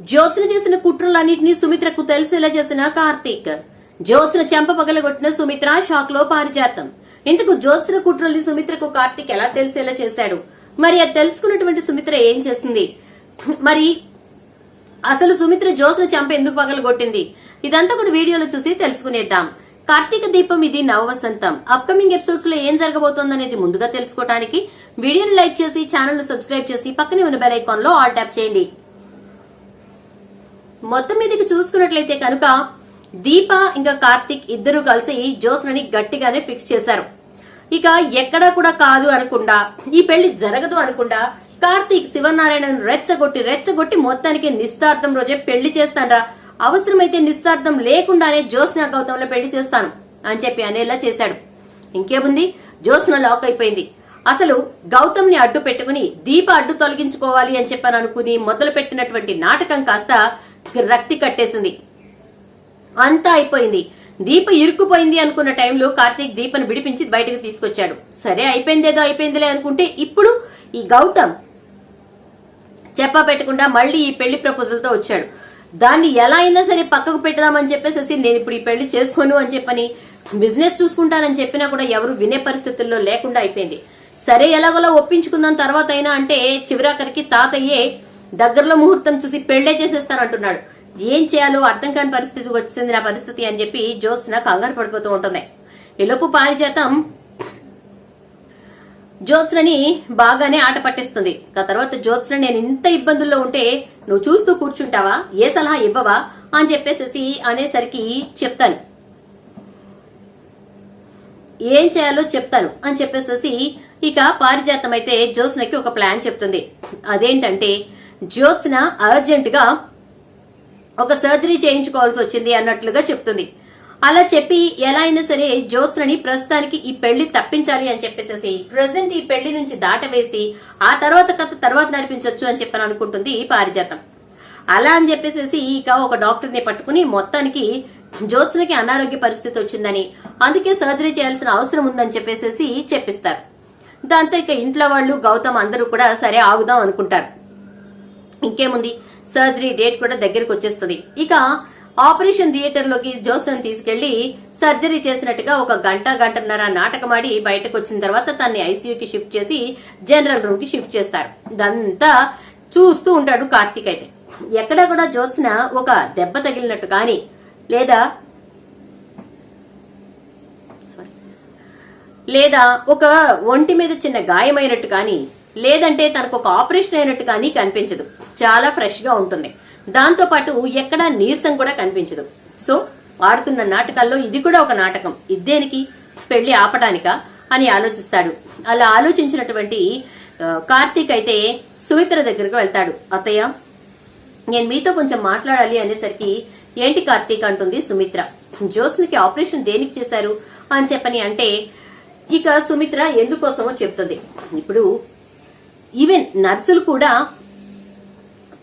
జ్యోత్స్న చేసిన కుట్రలన్నింటినీ సుమిత్రకు తెలిసేలా చేసిన కార్తీక్. జ్యోత్స్న చెంప పగలగొట్టిన సుమిత్ర షాక్లో పారిజాతం. ఇంతకు జ్యోత్స్న కుట్రల్ని సుమిత్రకు కార్తీక్ ఎలా తెలిసేలా చేశాడు? మరి అది తెలుసుకున్నటువంటి సుమిత్ర ఏం చేసింది? మరి అసలు సుమిత్ర జ్యోత్స్న చెంప ఎందుకు పగలగొట్టింది? ఇదంతా కూడా వీడియోలో చూసి తెలుసుకునేద్దాం. కార్తీక దీపం ఇది నవవసంతం. అప్కమింగ్ ఎపిసోడ్స్లో ఏం జరగబోతోందనేది ముందుగా తెలుసుకోవడానికి వీడియోని లైక్ చేసి ఛానల్ను సబ్స్క్రైబ్ చేసి పక్కనే ఉన్న బెల్ ఐకాన్లో ఆల్ ట్యాప్ చేయండి. మొత్తం మీదకి చూసుకున్నట్లయితే కనుక దీప ఇంకా కార్తిక్ ఇద్దరు కలిసి జ్యోత్స్నని గట్టిగానే ఫిక్స్ చేశారు. ఇక ఎక్కడా కూడా కాదు అనకుండా ఈ పెళ్ళి జరగదు అనకుండా కార్తీక్ శివనారాయణను రెచ్చగొట్టి రెచ్చగొట్టి మొత్తానికి నిస్తార్థం రోజే పెళ్ళి చేస్తానరా అవసరమైతే నిస్తార్థం లేకుండానే జ్యోత్స్న గౌతంలో పెళ్ళి చేస్తాను అని చెప్పి అనేలా చేశాడు. ఇంకేముంది? జ్యోత్స్న లాక్ అయిపోయింది. అసలు గౌతమ్ని అడ్డు పెట్టుకుని దీప అడ్డు తొలగించుకోవాలి అని చెప్పని అనుకుని మొదలు పెట్టినటువంటి నాటకం కాస్త రక్తి కట్టేసింది. అంతా అయిపోయింది. దీప ఇరుక్కుపోయింది అనుకున్న టైంలో కార్తీక్ దీపను విడిపించి బయటకు తీసుకొచ్చాడు. సరే అయిపోయిందేదో అయిపోయిందిలే అనుకుంటే ఇప్పుడు ఈ గౌతమ్ చెప్ప పెట్టకుండా మళ్ళీ ఈ పెళ్ళి ప్రపోజల్తో వచ్చాడు. దాన్ని ఎలా అయినా సరే పక్కకు పెట్టదామని చెప్పేసి నేను ఇప్పుడు ఈ పెళ్ళి చేసుకోను అని చెప్పని బిజినెస్ చూసుకుంటానని చెప్పినా కూడా ఎవరు వినే పరిస్థితుల్లో లేకుండా అయిపోయింది. సరే ఎలాగోలా ఒప్పించుకుందాం తర్వాత అయినా అంటే చివరాఖరికి తాతయ్యే దగ్గరలో ముహూర్తం చూసి పెళ్ళే చేసేస్తానంటున్నాడు. ఏం చేయాలో అర్థం కాని పరిస్థితి వచ్చింది నా పరిస్థితి అని చెప్పి జ్యోత్స్న కంగారు పడిపోతూ ఉంటుంది. ఈలోపు పారిజాతం జ్యోత్స్నని బాగానే ఆట పట్టిస్తుంది. ఆ తర్వాత జ్యోత్స్న నేను ఇంత ఇబ్బందుల్లో ఉంటే నువ్వు చూస్తూ కూర్చుంటావా? ఏ సలహా ఇవ్వవా? అని చెప్పేసేసి అనేసరికి చెప్తాను. ఏం చేయాలో చెప్తాను అని చెప్పేసేసి ఇక పారిజాతం అయితే జ్యోత్స్నకి ఒక ప్లాన్ చెప్తుంది. అదేంటంటే జ్యోత్స్న అర్జెంట్గా ఒక సర్జరీ చేయించుకోవాల్సి వచ్చింది అన్నట్లుగా చెప్తుంది. అలా చెప్పి ఎలా అయినా సరే జ్యోత్స్నని ప్రస్తుతానికి ఈ పెళ్ళి తప్పించాలి అని చెప్పేసేసి ప్రజెంట్ ఈ పెళ్ళి నుంచి దాటవేసి ఆ తర్వాత కథ తర్వాత నడిపించవచ్చు అని చెప్పని అనుకుంటుంది పారిజాతం. అలా అని చెప్పేసేసి ఇక ఒక డాక్టర్ని పట్టుకుని మొత్తానికి జ్యోత్స్నకి అనారోగ్య పరిస్థితి వచ్చిందని అందుకే సర్జరీ చేయాల్సిన అవసరం ఉందని చెప్పేసేసి చెప్పిస్తారు. దాంతో ఇక ఇంట్లో వాళ్ళు గౌతమ్ అందరూ కూడా సరే ఆగుదాం అనుకుంటారు. ఇంకేముంది? సర్జరీ డేట్ కూడా దగ్గరకు వచ్చేస్తుంది. ఇక ఆపరేషన్ థియేటర్లోకి జోసన్ తీసుకెళ్ళి సర్జరీ చేసినట్టుగా ఒక గంట గంటన్నర నాటకమాడి బయటకు వచ్చిన తర్వాత తన్ని ఐసీయూకి షిఫ్ట్ చేసి జనరల్ రూమ్కి షిఫ్ట్ చేస్తారు. ఇదంతా చూస్తూ ఉంటాడు కార్తీక్ అయితే. ఎక్కడా కూడా జోత్స్న ఒక దెబ్బ తగిలినట్టు కానీ లేదా లేదా ఒక ఒంటి మీద చిన్న గాయమైనట్టు కానీ లేదంటే తనకు ఒక ఆపరేషన్ అయినట్టు కానీ కనిపించదు. చాలా ఫ్రెష్గా ఉంటుంది. దాంతో పాటు ఎక్కడా నీరసం కూడా కనిపించదు. సో ఆడుతున్న నాటకాల్లో ఇది కూడా ఒక నాటకం. ఇద్దేనికి పెళ్ళి ఆపటానికా? అని ఆలోచిస్తాడు. అలా ఆలోచించినటువంటి కార్తీక్ అయితే సుమిత్ర దగ్గరకు వెళ్తాడు. అత్తయ్య నేను మీతో కొంచెం మాట్లాడాలి అనేసరికి ఏంటి కార్తీక్ అంటుంది సుమిత్ర. జ్యోత్స్నకి ఆపరేషన్ దేనికి చేశారు అని చెప్పని అంటే ఇక సుమిత్ర ఎందుకోసమో చెప్తుంది. ఇప్పుడు ఈవెన్ నర్సులు కూడా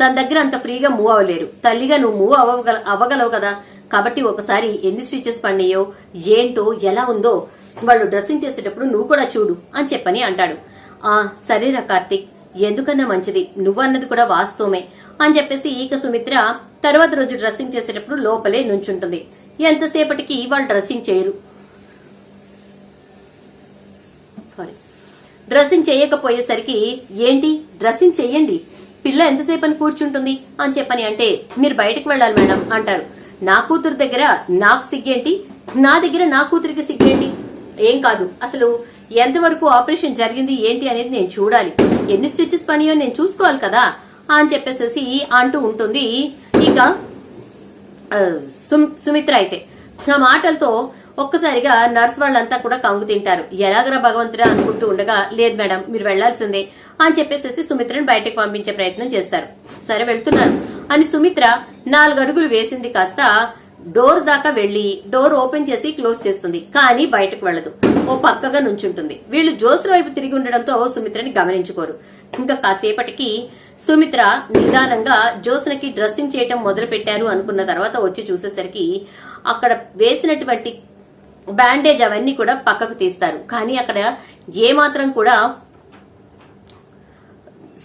తన దగ్గర అంత ఫ్రీగా మూవ్ అవ్వలేరు. తల్లిగా నువ్వు మూవ్ అవ్వగల అవ్వగలవు కదా. కాబట్టి ఒకసారి ఎన్ని స్టిచెస్ పడినాయో ఏంటో ఎలా ఉందో వాళ్ళు డ్రెస్సింగ్ చేసేటప్పుడు నువ్వు కూడా చూడు అని చెప్పని అంటాడు. ఆ సరేరా కార్తిక్ ఎందుకన్నా మంచిది? నువ్వన్నది కూడా వాస్తవమే అని చెప్పేసి ఈక సుమిత్ర తర్వాత రోజు డ్రెస్సింగ్ చేసేటప్పుడు లోపలే నుంచుంటుంది. ఎంతసేపటికి వాళ్ళు డ్రెస్సింగ్ చేయరు. సారీ డ్రెస్సింగ్ చేయకపోయేసరికి ఏంటి? డ్రెస్సింగ్ చెయ్యండి. పిల్ల ఎంతసేపు అని కూర్చుంటుంది? అని చెప్పని అంటే మీరు బయటకు వెళ్ళాలి మేడం అంటారు. నా కూతురు దగ్గర నాకు సిగ్గేంటి? నా దగ్గర నా కూతురికి సిగ్గేంటి? ఏం కాదు. అసలు ఎంతవరకు ఆపరేషన్ జరిగింది ఏంటి అనేది నేను చూడాలి. ఎన్ని స్టిచెస్ పనియో నేను చూసుకోవాలి కదా? అని చెప్పేసేసి అంటూ ఉంటుంది. ఇక సుమిత్ర అయితే నా మాటలతో ఒక్కసారిగా నర్స్ వాళ్ళంతా కూడా కంగు తింటారు. ఎలాగరా భగవంతుడా అనుకుంటూ ఉండగా లేదు మేడం మీరు వెళ్ళాల్సిందే అని చెప్పేసేసి సుమిత్రని బయటకు పంపించే ప్రయత్నం చేస్తారు. సరే వెళ్తున్నాను. అని సుమిత్ర నాలుగు అడుగులు వేసింది కాస్త డోర్ దాకా వెళ్ళి డోర్ ఓపెన్ చేసి క్లోజ్ చేస్తుంది. కానీ బయటకు వెళ్ళదు. ఓ పక్కగా నుంచుంటుంది. వీళ్ళు జోస్ర వైపు తిరిగి ఉండడంతో సుమిత్రని గమనించుకోరు. ఇంకా కాసేపటికి సుమిత్ర నిదానంగా జ్యోత్స్నకి డ్రెస్సింగ్ చేయటం మొదలు పెట్టారు అనుకున్న తర్వాత వచ్చి చూసేసరికి అక్కడ వేసినటువంటి బ్యాండేజ్ అవన్నీ కూడా పక్కకు తీస్తారు. కానీ అక్కడ ఏమాత్రం కూడా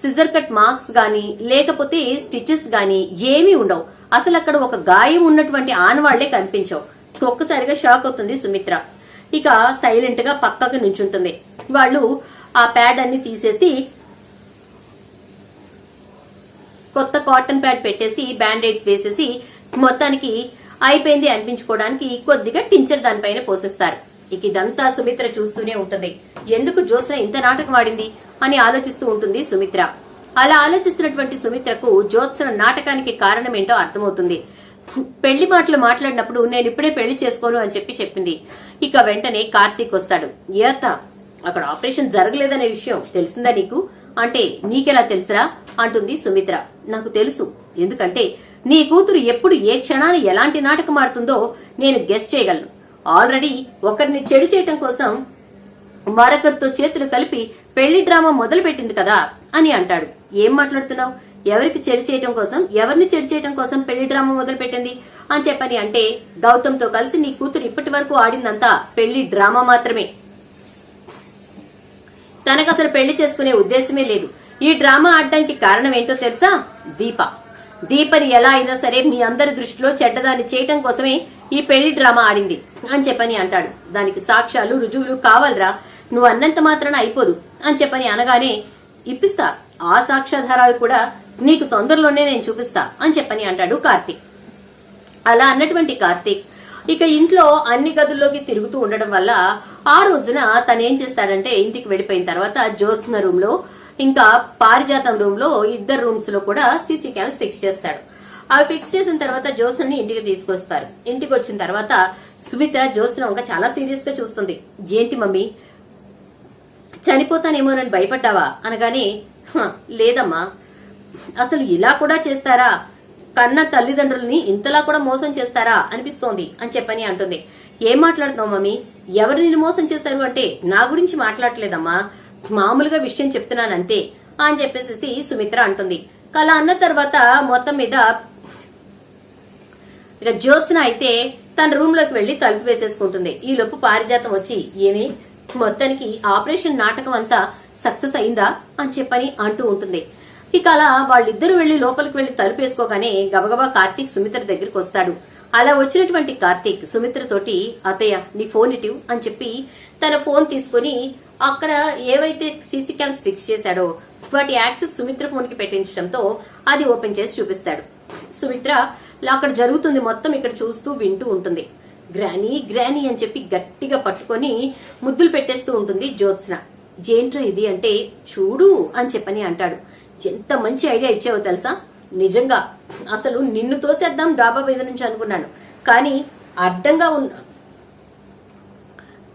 సిజర్ కట్ మార్క్స్ గాని లేకపోతే స్టిచెస్ గాని ఏమీ ఉండవు. అసలు అక్కడ ఒక గాయం ఉన్నటువంటి ఆనవాళ్ళే కనిపించవు. ఒక్కసారిగా షాక్ అవుతుంది సుమిత్ర. ఇక సైలెంట్గా పక్కకు నుంచుంటుంది. వాళ్ళు ఆ ప్యాడ్ అన్ని తీసేసి కొత్త కాటన్ ప్యాడ్ పెట్టేసి బ్యాండేడ్స్ వేసేసి మొత్తానికి అయిపోయింది అనిపించుకోవడానికి కొద్దిగా టించర్ దానిపైన పోసేస్తారు. ఇక ఇదంతా సుమిత్ర చూస్తూనే ఉంటుంది. ఎందుకు జ్యోత్స్న ఇంత నాటకం ఆడింది? అని ఆలోచిస్తూ ఉంటుంది సుమిత్ర. అలా ఆలోచిస్తున్నటువంటి సుమిత్రకు జ్యోత్స్న నాటకానికి కారణం ఏంటో అర్థమవుతుంది. పెళ్ళి మాటలు మాట్లాడినప్పుడు నేను ఇప్పుడే పెళ్ళి చేసుకోను అని చెప్పి చెప్పింది. ఇక వెంటనే కార్తీక్ వస్తాడు. ఏత అక్కడ ఆపరేషన్ జరగలేదనే విషయం తెలిసిందా నీకు? అంటే నీకెలా తెలుసురా? అంటుంది సుమిత్ర. నాకు తెలుసు. ఎందుకంటే నీ కూతురు ఎప్పుడు ఏ క్షణాన ఎలాంటి నాటకం ఆడుతుందో నేను గెస్ చేయగలను. ఆల్రెడీ ఒకరిని చెడు చేయటం కోసం మరొకరితో చేతులు కలిపి పెళ్ళి డ్రామా మొదలు పెట్టింది కదా అని అంటాడు. ఏం మాట్లాడుతున్నావు? ఎవరికి చెడు చేయటం కోసం? ఎవరిని చెడు చేయటం కోసం పెళ్ళి డ్రామా మొదలు పెట్టింది అని చెప్పని అంటే గౌతమ్తో కలిసి నీ కూతురు ఇప్పటి వరకు ఆడిందంతా పెళ్ళి డ్రామా మాత్రమే. తనకు అసలు పెళ్ళి చేసుకునే ఉద్దేశమే లేదు. ఈ డ్రామా ఆడడానికి కారణం ఏంటో తెలుసా? దీప. దీపని ఎలా అయినా సరే మీ అందరి దృష్టిలో చెడ్డదాన్ని చేయటం కోసమే ఈ పెళ్ళి డ్రామా ఆడింది అని చెప్పని అంటాడు. దానికి సాక్ష్యాలు రుజువులు కావాలరా. నువ్వు అన్నంత మాత్రాన అయిపోదు అని చెప్పని అనగానే ఇప్పిస్తా. ఆ సాక్ష్యాధారాలు కూడా నీకు తొందరలోనే నేను చూపిస్తా అని చెప్పని అంటాడు కార్తీక్. అలా అన్నటువంటి కార్తీక్ ఇక ఇంట్లో అన్ని గదుల్లోకి తిరుగుతూ ఉండడం వల్ల ఆ రోజున తనేం చేస్తాడంటే ఇంటికి వెళ్ళిపోయిన తర్వాత జ్యోత్స్న రూమ్లో ఇంకా పారిజాతం రూమ్లో ఇద్దరు రూమ్స్లో కూడా సీసీ క్యామ్స్ ఫిక్స్ చేస్తాడు. అవి ఫిక్స్ చేసిన తర్వాత జ్యోత్స్నని ఇంటికి తీసుకొస్తారు. ఇంటికి వచ్చిన తర్వాత సుమిత్ర జోసన్ ఇంకా చాలా సీరియస్గా చూస్తుంది. ఏంటి మమ్మీ? చనిపోతానేమోనని భయపడ్డావా? అనగానే లేదమ్మా. అసలు ఇలా కూడా చేస్తారా? కన్న తల్లిదండ్రుల్ని ఇంతలా కూడా మోసం చేస్తారా? అనిపిస్తోంది అని చెప్పని అంటుంది. ఏం మాట్లాడుతున్నావు మమ్మీ? ఎవరు నిన్ను మోసం చేస్తారు అంటే నా గురించి మాట్లాడలేదమ్మా. మామూలుగా విషయం చెప్తున్నాను అంతే అని చెప్పేసి సుమిత్ర అంటుంది. కళ అన్న తర్వాత మొత్తం మీద ఇక జ్యోత్స్న అయితే తన రూమ్లోకి వెళ్ళి తలుపు వేసేసుకుంటుంది. ఈ లోపు పారిజాతం వచ్చి ఏమి మొత్తానికి ఆపరేషన్ నాటకం అంతా సక్సెస్ అయిందా? అని చెప్పని అంటూ ఉంటుంది. ఇక అలా వాళ్ళిద్దరూ వెళ్ళి లోపలికి వెళ్ళి తలుపు వేసుకోగానే గబగబా కార్తీక్ సుమిత్ర దగ్గరికి వస్తాడు. అలా వచ్చినటువంటి కార్తీక్ సుమిత్ర తోటి అత్తయ్య నీ ఫోన్ ఇటివ్ అని చెప్పి తన ఫోన్ తీసుకుని అక్కడ ఏవైతే సీసీ క్యామ్స్ ఫిక్స్ చేశాడో వాటి యాక్సెస్ సుమిత్ర ఫోన్కి పెట్టించడంతో అది ఓపెన్ చేసి చూపిస్తాడు. సుమిత్ర అక్కడ జరుగుతుంది మొత్తం ఇక్కడ చూస్తూ వింటూ ఉంటుంది. గ్రానీ గ్రానీ అని చెప్పి గట్టిగా పట్టుకొని ముద్దులు పెట్టేస్తూ ఉంటుంది జ్యోత్స్న. జేంట్రా ఇది అంటే చూడు అని చెప్పని అంటాడు. ఎంత మంచి ఐడియా ఇచ్చావో తెలుసా? నిజంగా. అసలు నిన్ను తోసేద్దాం డాబా మీద నుంచి అనుకున్నాను. కానీ అడ్డంగా ఉన్న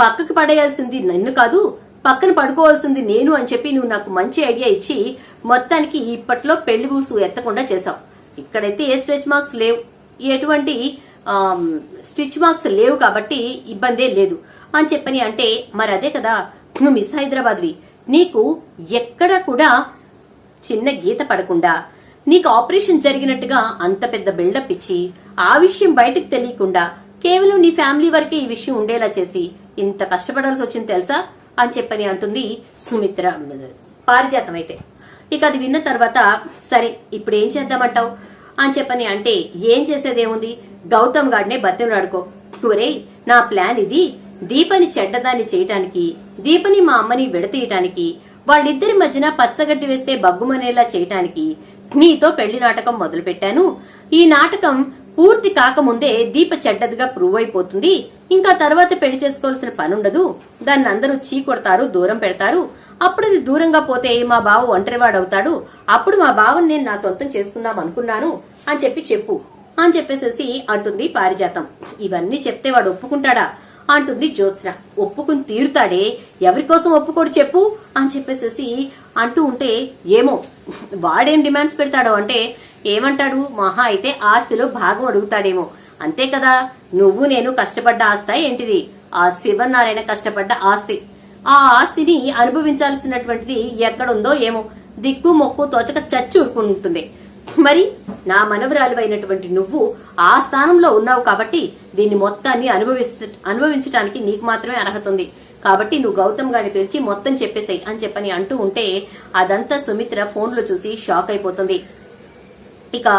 పక్కకి పడేయాల్సింది నన్ను కాదు పక్కన పడుకోవాల్సింది నేను అని చెప్పి నువ్వు నాకు మంచి ఐడియా ఇచ్చి మొత్తానికి ఇప్పట్లో పెళ్ళి ఊసు ఎత్తకుండా చేశావు. ఇక్కడైతే ఏ స్ట్రెచ్ మార్క్స్ లేవు. ఎటువంటి స్టిచ్ మార్క్స్ లేవు కాబట్టి ఇబ్బందే లేదు. అని చెప్పని అంటే మరి అదే కదా నువ్వు మిస్ హైదరాబాద్వి. నీకు ఎక్కడ కూడా చిన్న గీత పడకుండా నీకు ఆపరేషన్ జరిగినట్టుగా అంత పెద్ద బిల్డప్ ఇచ్చి ఆ విషయం బయటకు తెలియకుండా కేవలం నీ ఫ్యామిలీ వరకే ఈ విషయం ఉండేలా చేసి ఇంత కష్టపడాల్సి వచ్చింది తెలుసా? అని చెప్పని అంటుంది సుమిత్ర. పారిజాతం అయితే ఇక అది విన్న తర్వాత సరే ఇప్పుడు ఏం చేద్దామంటావు? అని చెప్పని అంటే ఏం చేసేదేముంది? గౌతమ్ గాడినే బతిమలాడుకో. ఒరేయ్ నా ప్లాన్ ఇది. దీపని చెడ్డదాన్ని చేయటానికి దీపని మా అమ్మని విడతీయటానికి వాళ్ళిద్దరి మధ్యన పచ్చగడ్డి వేస్తే బగ్గుమనేలా చేయటానికి నీతో పెళ్ళి నాటకం మొదలుపెట్టాను. ఈ నాటకం పూర్తి కాకముందే దీప చెడ్డదిగా ప్రూవ్ అయిపోతుంది ఇంకా తర్వాత పెళ్ళి చేసుకోవాల్సిన పని ఉండదు దాన్ని అందరూ చీ కొడతారు దూరం పెడతారు. అప్పుడు అది దూరంగా పోతే మా బావ ఒంటరివాడవుతాడు. అప్పుడు మా బావని నేను నా సొంతం చేసుకుందాం అనుకున్నాను. అని చెప్పి చెప్పు. అని చెప్పేసేసి అంటుంది పారిజాతం. ఇవన్నీ చెప్తే వాడు ఒప్పుకుంటాడా? అంటుంది జ్యోత్స్న. ఒప్పుకుని తీరుతాడే. ఎవరి కోసం ఒప్పుకోడు చెప్పు. అని చెప్పేసేసి అంటూ ఉంటే ఏమో వాడేం డిమాండ్స్ పెడతాడో అంటే ఏమంటాడు? మహా అయితే ఆస్తిలో భాగం అడుగుతాడేమో. అంతే కదా? నువ్వు నేను కష్టపడ్డ ఆస్తా ఏంటిది? ఆ శివనారాయణ కష్టపడ్డ ఆస్తి ఆ ఆస్తిని అనుభవించాల్సినటువంటిది ఎక్కడుందో ఏమో. దిక్కు మొక్కు తోచక చచ్చి ఊరుకుంటుంది మరి నా మనవరాలివైనటువంటి నువ్వు ఆ స్థానంలో ఉన్నావు కాబట్టి దీన్ని మొత్తాన్ని అనుభవించ అనుభవించడానికి నీకు మాత్రమే అర్హత ఉంది కాబట్టి నువ్వు గౌతమ్ గారిని పిలిచి మొత్తం చెప్పేసాయి అని చెప్పని అంటూ ఉంటే అదంతా సుమిత్ర ఫోన్లో చూసి షాక్ అయిపోతుంది. ఇక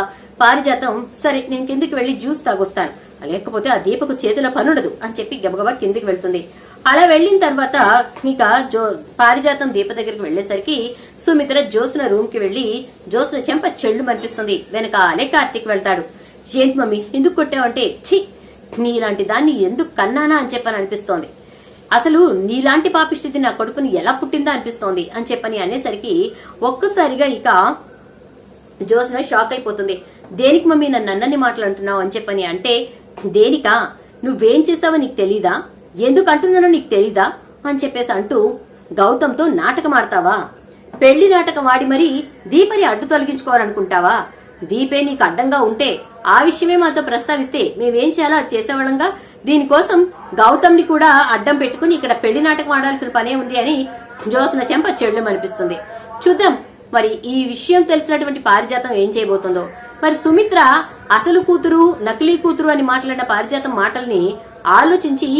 పారిజాతం సరే నేను కిందికి వెళ్ళి జ్యూస్ తాగొస్తాను? లేకపోతే ఆ దీపకు చేతిలో పనుండదు అని చెప్పి గబగబా కిందికి వెళ్తుంది. అలా వెళ్ళిన తర్వాత ఇక జో పారిజాతం దీప దగ్గరికి వెళ్ళేసరికి సుమిత్ర జ్యోత్స్న రూమ్కి వెళ్ళి జ్యోత్స్న చెంప చెళ్ళు మనిపిస్తుంది వెనకాలే కార్తీక్ వెళ్తాడు. ఏంటి మమ్మీ ఎందుకు కొట్టావంటే? ఛీ! నీలాంటి దాన్ని ఎందుకు కన్నానా? అని చెప్పని అనిపిస్తోంది. అసలు నీలాంటి పాపిష్టిది నా కొడుకుని ఎలా పుట్టిందా? అనిపిస్తోంది. అని చెప్పని అనేసరికి ఒక్కసారిగా ఇక జోస్న షాక్ అయిపోతుంది. దేనికి మమ్మీ నన్ను అన్నని మాట్లాడుతున్నావు అని చెప్పని అంటే దేనికా? నువ్వేం చేసావో నీకు తెలీదా? ఎందుకు అంటున్నానో నీకు తెలీదా? అని చెప్పేసి అంటూ గౌతమ్తో నాటకం ఆడతావా? పెళ్ళి నాటకం ఆడి మరీ దీపని అడ్డు తొలగించుకోవాలనుకుంటావా? దీపే నీకు అడ్డంగా ఉంటే ఆ విషయమే మాతో ప్రస్తావిస్తే మేమేం చేయాలో అది చేసేవాళ్ళంగా? దీనికోసం గౌతమ్ని కూడా అడ్డం పెట్టుకుని ఇక్కడ పెళ్ళి నాటకం ఆడాల్సిన పనే ఉంది అని జోస్న చెంప చెళ్ళు అనిపిస్తుంది చూద్దాం మరి ఈ విషయం తెలిసినటువంటి పారిజాతం ఏం చేయబోతుందో? మరి సుమిత్ర అసలు కూతురు నకిలీ కూతురు అని మాట్లాడిన పారిజాతం మాటల్ని ఆలోచించి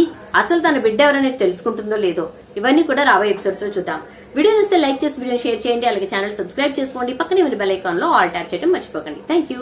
అసలు తన బిడ్డ ఎవరనేది తెలుసుకుంటుందో లేదో ఇవన్నీ కూడా రాబోయే ఎపిసోడ్స్లో చూద్దాం. వీడియో నచ్చితే లైక్ చేసి వీడియో షేర్ చేయండి. అలాగే ఛానల్ సబ్స్క్రైబ్ చేసుకోండి. పక్కనే ఉన్న బెల్ ఐకాన్లో ఆల్ ట్యాప్ చేయడం మర్చిపోకండి. Thank you